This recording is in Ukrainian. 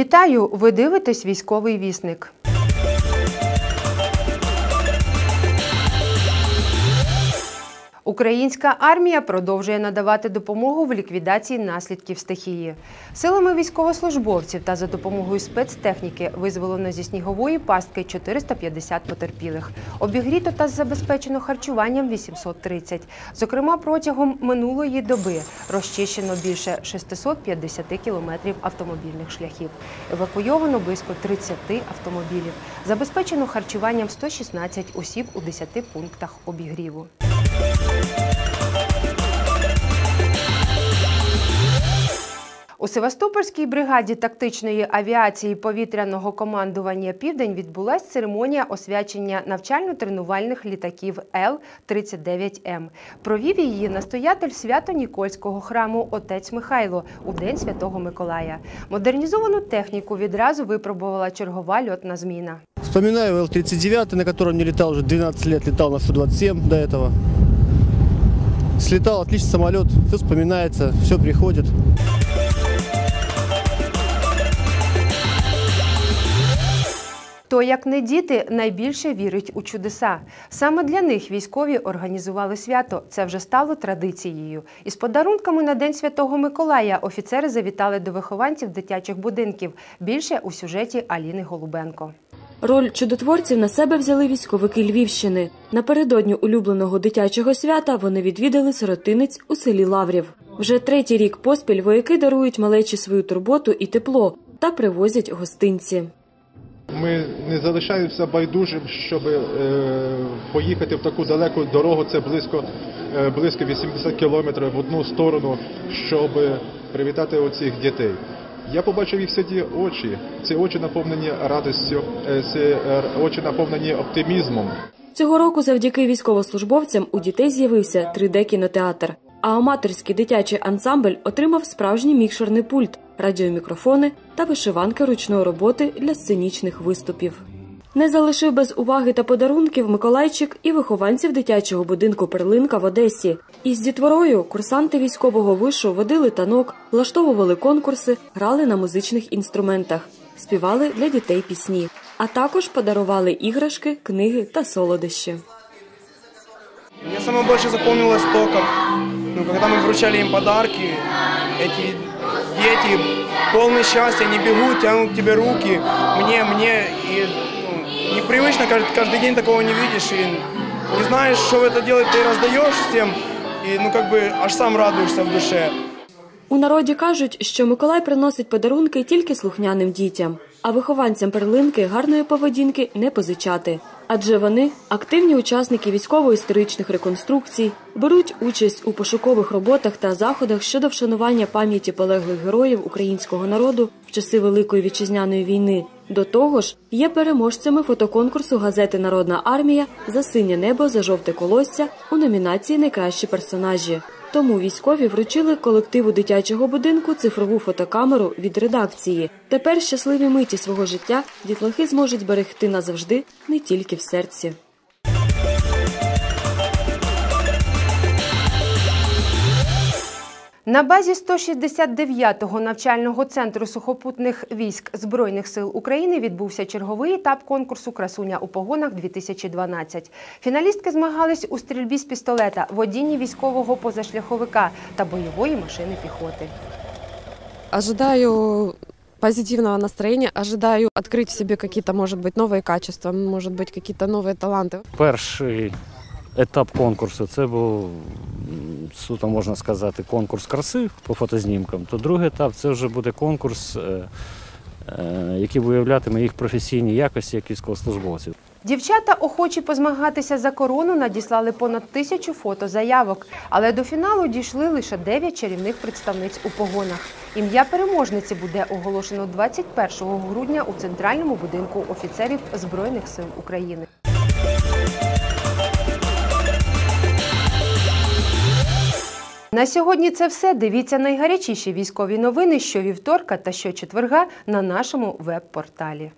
Вітаю! Ви дивитесь військовий вісник. Українська армія продовжує надавати допомогу в ліквідації наслідків стихії. Силами військовослужбовців та за допомогою спецтехніки визволено зі снігової пастки 450 потерпілих. Обігріто та забезпечено харчуванням 830. Зокрема, протягом минулої доби розчищено більше 650 кілометрів автомобільних шляхів. Евакуйовано близько 30 автомобілів. Забезпечено харчуванням 116 осіб у 10 пунктах обігріву. У Севастопольській бригаді тактичної авіації повітряного командування Південь відбулася церемонія освячення навчально-тренувальних літаків Л-39М. Провів її настоятель Свято-Нікольського храму отець Михайло у День Святого Миколая. Модернізовану техніку відразу випробувала чергова льотна зміна. Вспоминаю Л-39, на котором не летал уже 12 лет, летал на Су-27 до этого. Слетал отличный самолет, все вспоминается, все приходит. То, як не діти, найбільше вірить у чудеса. Саме для них військові організували свято. Це вже стало традицією. Із подарунками на День Святого Миколая офіцери завітали до вихованців дитячих будинків. Більше у сюжеті Аліни Голубенко. Роль чудотворців на себе взяли військовики Львівщини. Напередодні улюбленого дитячого свята вони відвідали сиротинець у селі Лаврів. Вже третій рік поспіль вояки дарують малечі свою турботу і тепло та привозять гостинці. Ми не залишаємося байдужим, щоб е, поїхати в таку далеку дорогу. Це близько, е, близько 80 кілометрів в одну сторону, щоб привітати оцих дітей. Я побачив їх сьогодні очі. Ці очі наповнені радістю, е, ці е, очі наповнені оптимізмом. Цього року завдяки військовослужбовцям у дітей з'явився 3D-кінотеатр, а аматорський дитячий ансамбль отримав справжній мікшерний пульт, радіомікрофони та вишиванки ручної роботи для сценічних виступів. Не залишив без уваги та подарунків Миколайчик і вихованців дитячого будинку Перлинка в Одесі. Із дітворою курсанти військового вишу водили танок, влаштовували конкурси, грали на музичних інструментах, співали для дітей пісні, а також подарували іграшки, книги та солодощі. Мне самое больше запомнилось то, как, ну, когда мы вручали им подарки, эти дети, полные счастья, они бегут, тянут к тебе руки, мне, мне, и ну, непривычно, каждый, каждый день такого не видишь, и не знаешь, что это делать, ты раздаешь всем, и ну как бы аж сам радуешься в душе. У народі кажуть, що Миколай приносить подарунки тільки слухняним дітям, а вихованцям перлинки гарної поведінки не позичати. Адже вони активні учасники військово-історичних реконструкцій, беруть участь у пошукових роботах та заходах щодо вшанування пам'яті полеглих героїв українського народу в часи Великої вітчизняної війни. До того ж, є переможцями фотоконкурсу газети Народна армія за синє небо за жовте колосся у номінації Найкращі персонажі. Тому військові вручили колективу дитячого будинку цифрову фотокамеру від редакції. Тепер щасливі миті свого життя дітлахи зможуть зберегти назавжди не тільки в серці. На базі 169-го навчального центру сухопутних військ Збройних сил України відбувся черговий етап конкурсу Красуня у погонах 2012 Фіналістки змагались у стрільбі з пістолета, водінні військового позашляховика та бойової машини піхоти. Ожидаю позитивного настроения, ожидаю открыть в себе какие-то, может быть, новые качества, может быть, какие-то новые таланты. Перший етап конкурсу це був суто можна сказати конкурс краси по фотознімкам. То другий етап це вже буде конкурс, е, е, який виявлятиме їх професійні якості як військовослужбовців. Дівчата, охочі позмагатися за корону, надіслали понад тисячу фотозаявок, але до фіналу дійшли лише 9 чарівних представниць у погонах. Ім'я переможниці буде оголошено 21 грудня у центральному будинку офіцерів Збройних сил України. На сьогодні це все. Дивіться найгарячіші військові новини щовівторка та щочетверга на нашому веб-порталі.